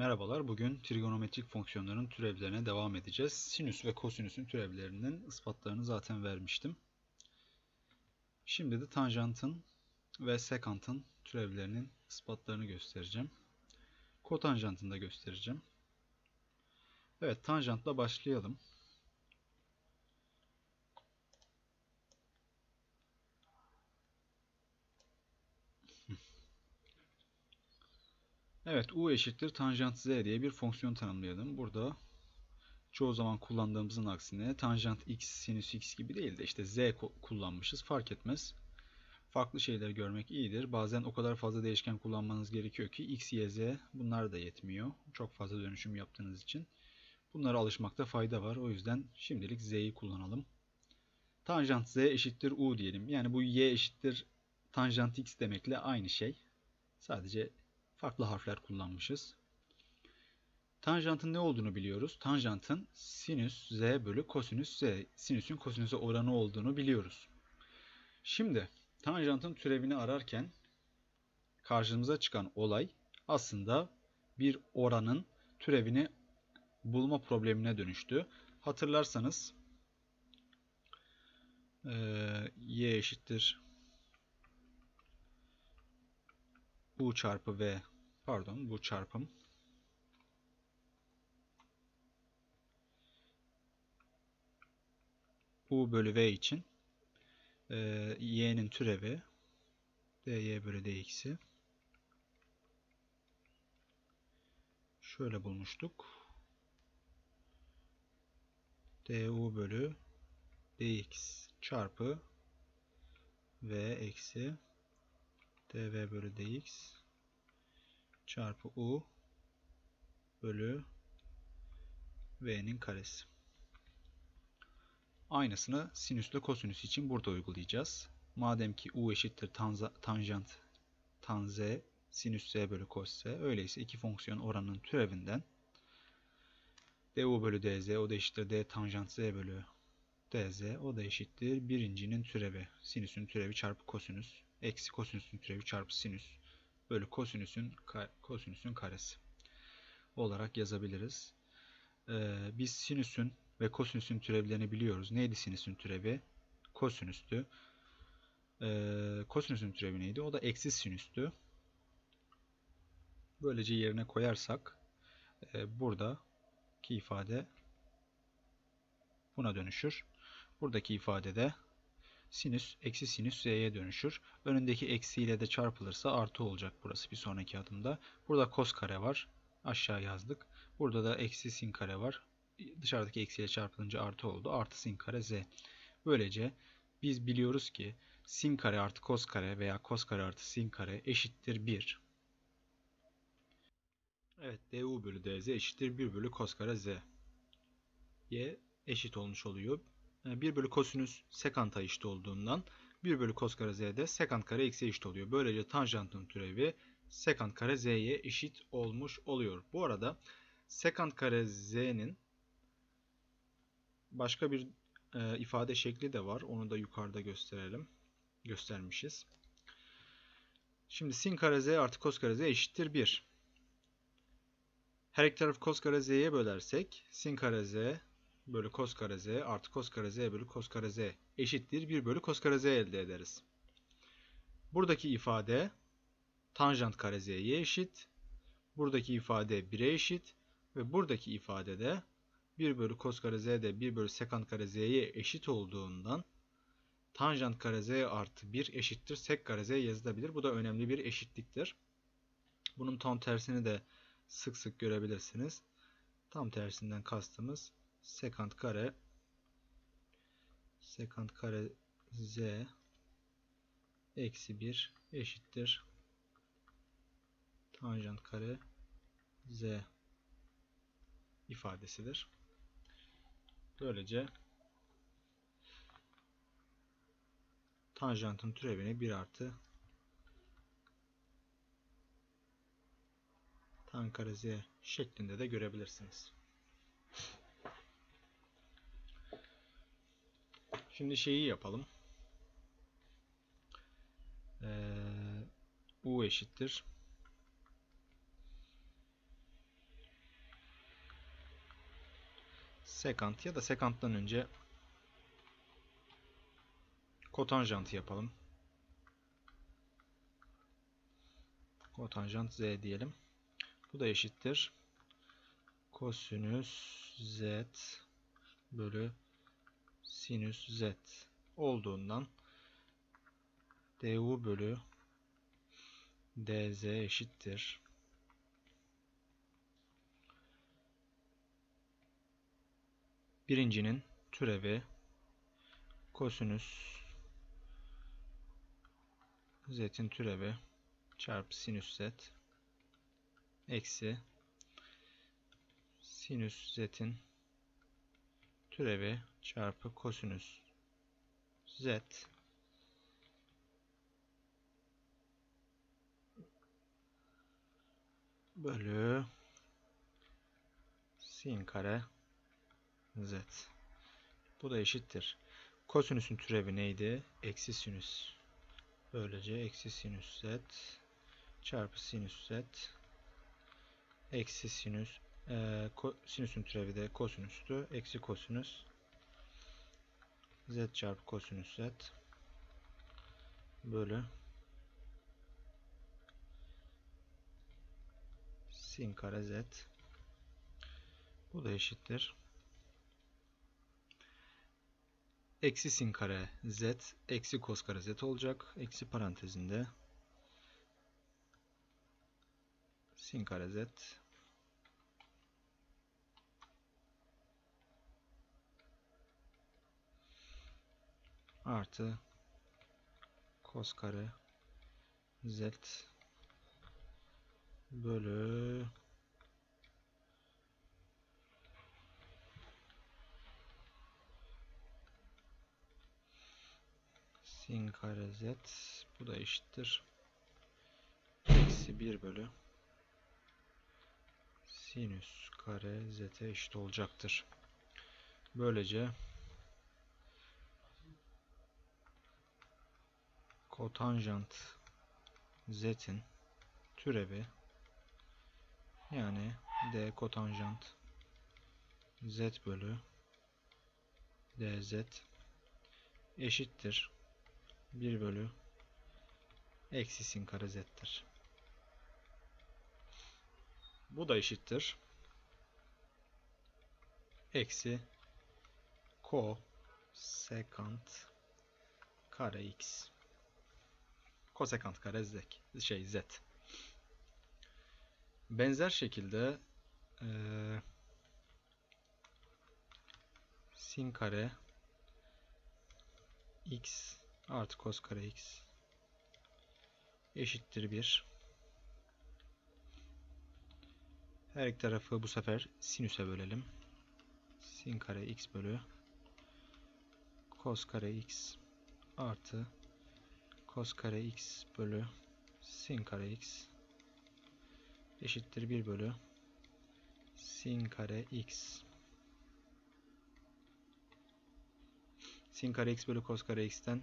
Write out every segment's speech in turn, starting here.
Merhabalar, bugün trigonometrik fonksiyonların türevlerine devam edeceğiz. Sinüs ve kosinüsün türevlerinin ispatlarını zaten vermiştim. Şimdi de tanjantın ve sekantın türevlerinin ispatlarını göstereceğim. Kotanjantını da göstereceğim. Evet, tanjantla başlayalım. Evet, u eşittir tanjant z diye bir fonksiyon tanımlayalım. Burada çoğu zaman kullandığımızın aksine tanjant x, sinüs x gibi değil de işte z kullanmışız. Fark etmez. Farklı şeyler görmek iyidir. Bazen o kadar fazla değişken kullanmanız gerekiyor ki x, y, z bunlar da yetmiyor. Çok fazla dönüşüm yaptığınız için. Bunlara alışmakta fayda var. O yüzden şimdilik z'yi kullanalım. Tanjant z eşittir u diyelim. Yani bu y eşittir tanjant x demekle aynı şey. Sadece farklı harfler kullanmışız. Tanjantın ne olduğunu biliyoruz. Tanjantın sinüs z bölü kosinüs z. Sinüsün kosinüse oranı olduğunu biliyoruz. Şimdi tanjantın türevini ararken karşımıza çıkan olay aslında bir oranın türevini bulma problemine dönüştü. Hatırlarsanız y eşittir u çarpı v pardon bu çarpım u bölü v için e, y'nin türevi dy bölü dx'i şöyle bulmuştuk. du bölü dx çarpı v eksi dv bölü dx çarpı u bölü v'nin karesi. Aynısını sinüsle kosinüs için burada uygulayacağız. Madem ki u eşittir tanza, tanjant tan z sinüs z bölü cos z öyleyse iki fonksiyon oranının türevinden du bölü dz o da eşittir d tanjant z bölü dz o da eşittir birincinin türevi sinüsün türevi çarpı kosinüs eksi kosinüsün türevi çarpı sinüs bölü kosinüsün kosinüsün karesi olarak yazabiliriz. Ee, biz sinüsün ve kosinüsün türevlerini biliyoruz. Neydi sinüsün türevi? Kosinüstü. Ee, kosinüsün türevi neydi? O da eksi sinüstü. Böylece yerine koyarsak e, buradaki ifade buna dönüşür. Buradaki ifadede sinüs eksi sinüs z'ye dönüşür. Önündeki eksiyle de çarpılırsa artı olacak burası bir sonraki adımda. Burada kos kare var. Aşağı yazdık. Burada da eksi sin kare var. Dışarıdaki eksiyle çarpılınca artı oldu. Artı sin kare z. Böylece biz biliyoruz ki sin kare artı kos kare veya kos kare artı sin kare eşittir 1. Evet du bölü dz eşittir 1 bölü kos kare z. y eşit olmuş oluyor. 1 bölü kosinüs sekanta eşit olduğundan 1 bölü kos kare z'de sekant kare eksi eşit oluyor. Böylece tanjantın türevi sekant kare z'ye eşit olmuş oluyor. Bu arada sekant kare z'nin başka bir e, ifade şekli de var. Onu da yukarıda gösterelim. Göstermişiz. Şimdi sin kare z artı kos kare z eşittir 1. Her iki tarafı kos kare z'ye bölersek sin kare z bölü kos kare z artı kos kare z bölü kos kare z eşittir 1 bölü kos kare z elde ederiz. Buradaki ifade tanjant kare z'ye eşit. Buradaki ifade 1'e eşit. Ve buradaki ifade de 1 bölü kos kare z de 1 bölü sekant kare z'ye eşit olduğundan tanjant kare z artı 1 eşittir sek kare z yazılabilir. Bu da önemli bir eşitliktir. Bunun tam tersini de sık sık görebilirsiniz. Tam tersinden kastımız sekant kare sekant kare z eksi 1 eşittir tanjant kare z ifadesidir. Böylece tanjantın türevini 1 artı tan kare z şeklinde de görebilirsiniz. Şimdi şeyi yapalım. Ee, U eşittir. Sekant ya da sekanttan önce kotanjantı yapalım. Kotanjant z diyelim. Bu da eşittir. Kosinüs z bölü sinüs z olduğundan du bölü dz eşittir. Birincinin türevi kosinüs z'in türevi çarpı sinüs z eksi sinüs z'in türevi çarpı kosinüs z bölü sin kare z. Bu da eşittir. Kosinüsün türevi neydi? Eksi sinüs. Böylece eksi sinüs z çarpı sinüs z eksi sinüs e, sinüsün türevi de kosinüstü. Eksi kosinüs z çarpı kosinüs z bölü sin kare z bu da eşittir. Eksi sin kare z eksi kos kare z olacak. Eksi parantezinde sin kare z artı kos kare z bölü sin kare z bu da eşittir eksi 1 bölü sinüs kare z'e eşit olacaktır. Böylece kotanjant z'in türevi yani d kotanjant z bölü dz eşittir 1 bölü eksi sin kare z'tir. Bu da eşittir. Eksi ko sekant kare x kosekant kare z şey z. Benzer şekilde e, sin kare x artı kos kare x eşittir 1. Her iki tarafı bu sefer sinüse bölelim. Sin kare x bölü kos kare x artı kos kare x bölü sin kare x eşittir 1 bölü sin kare x sin kare x bölü kos kare x'ten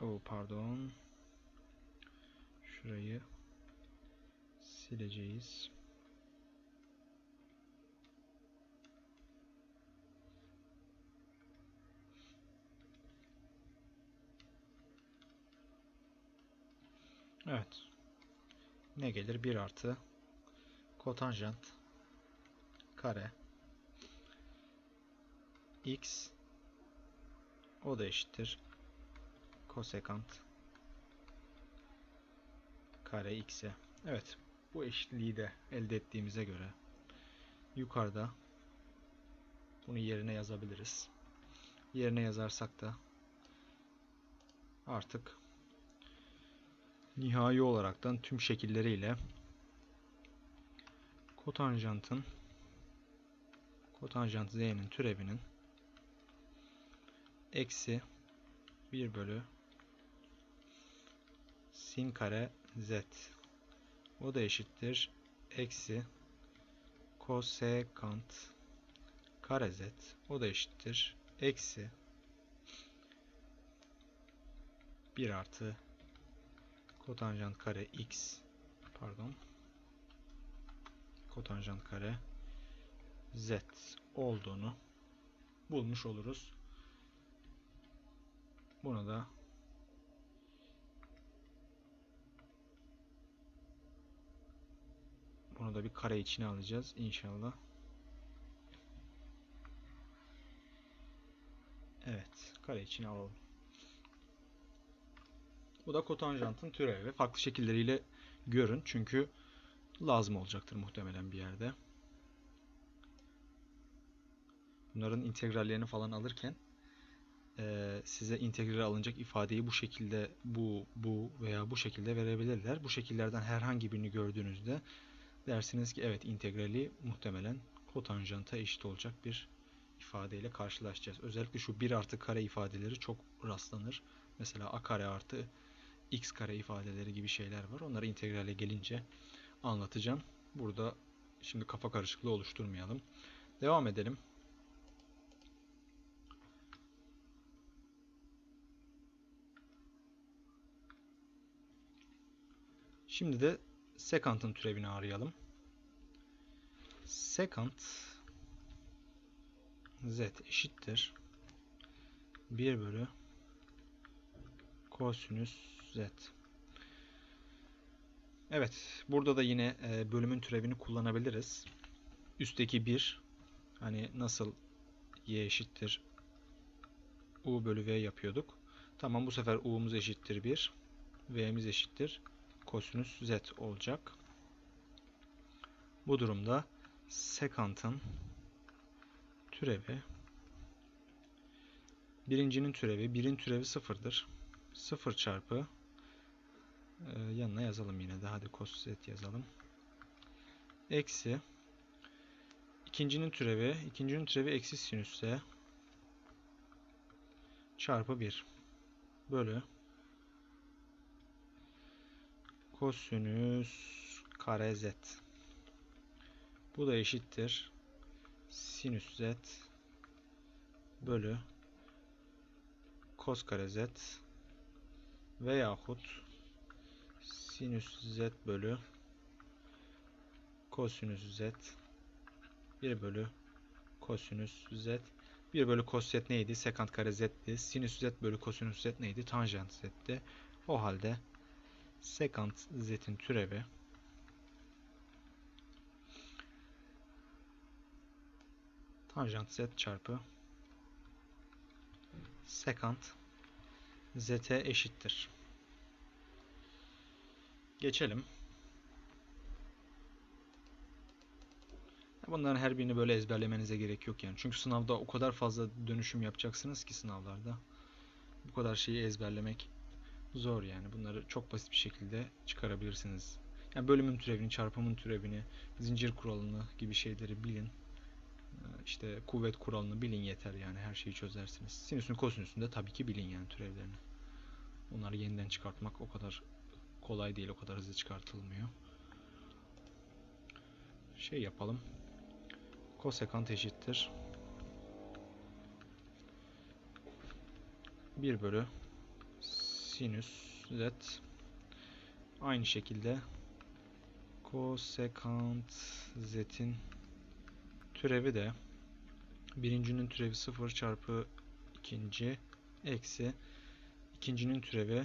oh pardon şurayı sileceğiz. Evet. Ne gelir? 1 artı kotanjant kare x o da eşittir kosekant kare x'e. Evet. Bu eşitliği de elde ettiğimize göre yukarıda bunu yerine yazabiliriz. Yerine yazarsak da artık nihai olaraktan tüm şekilleriyle kotanjantın kotanjant z'nin türevinin eksi 1 bölü sin kare z. O da eşittir eksi kosekant kare z. O da eşittir eksi 1 artı kotanjant kare x pardon kotanjant kare z olduğunu bulmuş oluruz. Bunu da bunu da bir kare içine alacağız inşallah. Evet, kare içine alalım. Bu da kotanjantın türevi. Farklı şekilleriyle görün çünkü lazım olacaktır muhtemelen bir yerde. Bunların integrallerini falan alırken e, size integral alınacak ifadeyi bu şekilde bu bu veya bu şekilde verebilirler. Bu şekillerden herhangi birini gördüğünüzde dersiniz ki evet integrali muhtemelen kotanjanta eşit olacak bir ifadeyle karşılaşacağız. Özellikle şu 1 artı kare ifadeleri çok rastlanır. Mesela a kare artı x kare ifadeleri gibi şeyler var. Onları integrale gelince anlatacağım. Burada şimdi kafa karışıklığı oluşturmayalım. Devam edelim. Şimdi de secant'ın türevini arayalım. Secant z eşittir 1 bölü kosinüs z. Evet, burada da yine e, bölümün türevini kullanabiliriz. Üstteki 1 hani nasıl y eşittir u bölü v yapıyorduk. Tamam bu sefer u'muz eşittir 1, v'miz eşittir kosinüs z olacak. Bu durumda sekantın türevi birincinin türevi birin türevi sıfırdır. 0 çarpı e, yanına yazalım yine de hadi cos z yazalım. Eksi ikincinin türevi ikincinin türevi eksi sinüs z çarpı 1 bölü kosinüs kare z. Bu da eşittir. Sinüs z bölü kos kare z veyahut sinüs z bölü kosinüs z 1 bölü kosinüs z 1 bölü kos z neydi? Sekant kare z'ti. Sinüs z bölü kosinüs z neydi? Tanjant z'ti. O halde sekant z'in türevi tanjant z çarpı sekant zt eşittir. Geçelim. Bunların her birini böyle ezberlemenize gerek yok yani. Çünkü sınavda o kadar fazla dönüşüm yapacaksınız ki sınavlarda. Bu kadar şeyi ezberlemek zor yani. Bunları çok basit bir şekilde çıkarabilirsiniz. Yani bölümün türevini, çarpımın türevini, zincir kuralını gibi şeyleri bilin. Ee, işte kuvvet kuralını bilin yeter yani her şeyi çözersiniz. Sinüsün kosinüsünü de tabii ki bilin yani türevlerini. Onları yeniden çıkartmak o kadar kolay değil, o kadar hızlı çıkartılmıyor. Şey yapalım. Kosekant eşittir. 1 bölü sinüs z aynı şekilde kosekant z'in türevi de birincinin türevi 0 çarpı ikinci eksi ikincinin türevi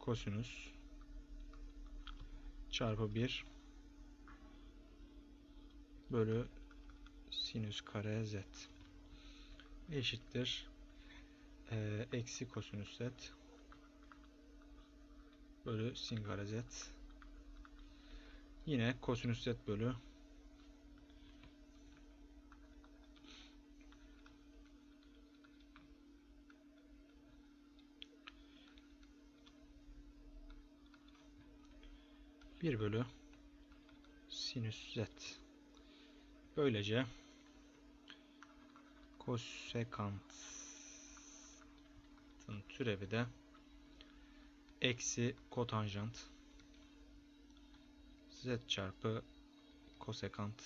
kosinüs çarpı 1 bölü sinüs kare z eşittir e, eksi kosinüs z bölü sin kare z. Yine kosinüs z bölü bir bölü sinüs z böylece kosekant Tın türevi de eksi kotanjant z çarpı kosekant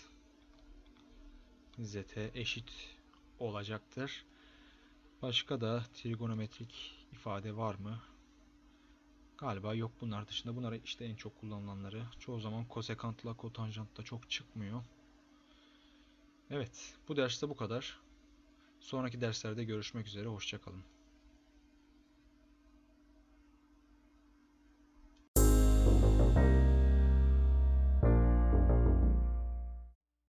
z'e eşit olacaktır. Başka da trigonometrik ifade var mı? Galiba yok bunlar dışında. Bunlar işte en çok kullanılanları. Çoğu zaman kosekantla kotanjant da çok çıkmıyor. Evet, bu derste bu kadar. Sonraki derslerde görüşmek üzere. Hoşça kalın.